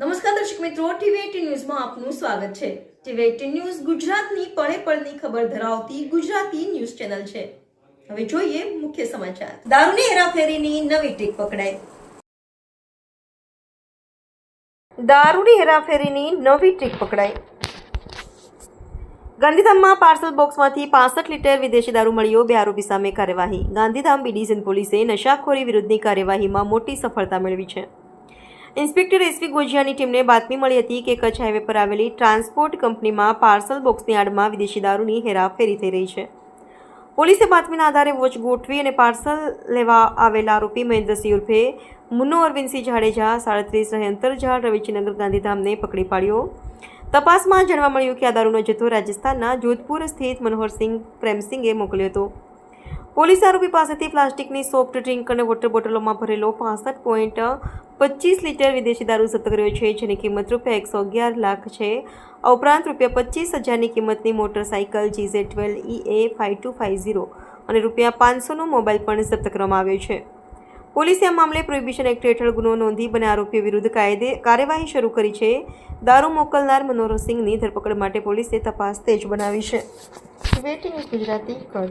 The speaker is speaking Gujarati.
નમસ્કાર દર્શક મિત્રો ટીવી ન્યૂઝમાં આપનું સ્વાગત છે. ટીવી એટીન ન્યૂઝ ગુજરાતની પળે પળની ખબર ધરાવતી ગુજરાતી ન્યૂઝ ચેનલ છે. હવે જોઈએ મુખ્ય સમાચાર. દારૂની હેરાફેરીની નવી ટીક પકડાઈ. દારૂની હેરાફેરીની નવી ટ્રીક પકડાઈ. ગાંધીધામમાં પાર્સલ બોક્સમાંથી પાસઠ લીટર વિદેશી દારૂ મળ્યો, બે આરોપી સામે કાર્યવાહી. ગાંધીધામ બી ડિવિઝન પોલીસે નશાખોરી વિરુદ્ધની કાર્યવાહીમાં મોટી સફળતા મેળવી છે. ઇન્સ્પેક્ટર એસવી ગોજિયાની ટીમને બાતમી મળી હતી કે કચ્છ હાઈવે પર આવેલી ટ્રાન્સપોર્ટ કંપનીમાં પાર્સલ બોક્સની આડમાં વિદેશી દારૂની હેરાફેરી થઈ રહી છે. પોલીસે બાતમીના આધારે વોચ ગોઠવી અને પાર્સલ લેવા આવેલા આરોપી મહેન્દ્રસિંહ ઉર્ફે મુન્નો અરવિંદસિંહ જાડેજા, સાડત્રીસ રહે અંતરજાળ રવિચીનગર ગાંધીધામને પકડી પાડ્યો. તપાસમાં જાણવા મળ્યું કે આ દારૂનો જથ્થો રાજસ્થાનના જોધપુર સ્થિત મનોહરસિંહ પ્રેમસિંગે મોકલ્યો હતો. પોલીસે આરોપી પાસેથી પ્લાસ્ટિકની સોફ્ટ ડ્રિંક અને વોટર બોટલોમાં ભરેલો પાસઠ પોઈન્ટ પચીસ લીટર વિદેશી દારૂ જપ્ત કર્યો છે, જેની કિંમત રૂપિયા એકસો અગિયાર લાખ છે. આ ઉપરાંત રૂપિયા પચીસ હજારની કિંમતની motorcycle GJ twelve E A five two five zero અને રૂપિયા પાંચસોનો મોબાઈલ પણ જપ્ત કરવામાં આવ્યો છે. પોલીસે આ મામલે પ્રોહિબિશન એક્ટ હેઠળ ગુનો નોંધી બને આરોપીઓ વિરુદ્ધ કાયદે કાર્યવાહી શરૂ કરી છે. દારૂ મોકલનાર મનોહરસિંહની ધરપકડ માટે પોલીસે તપાસ તેજ બનાવી છે. વેટિંગ ગુજરાતી કચ્છ.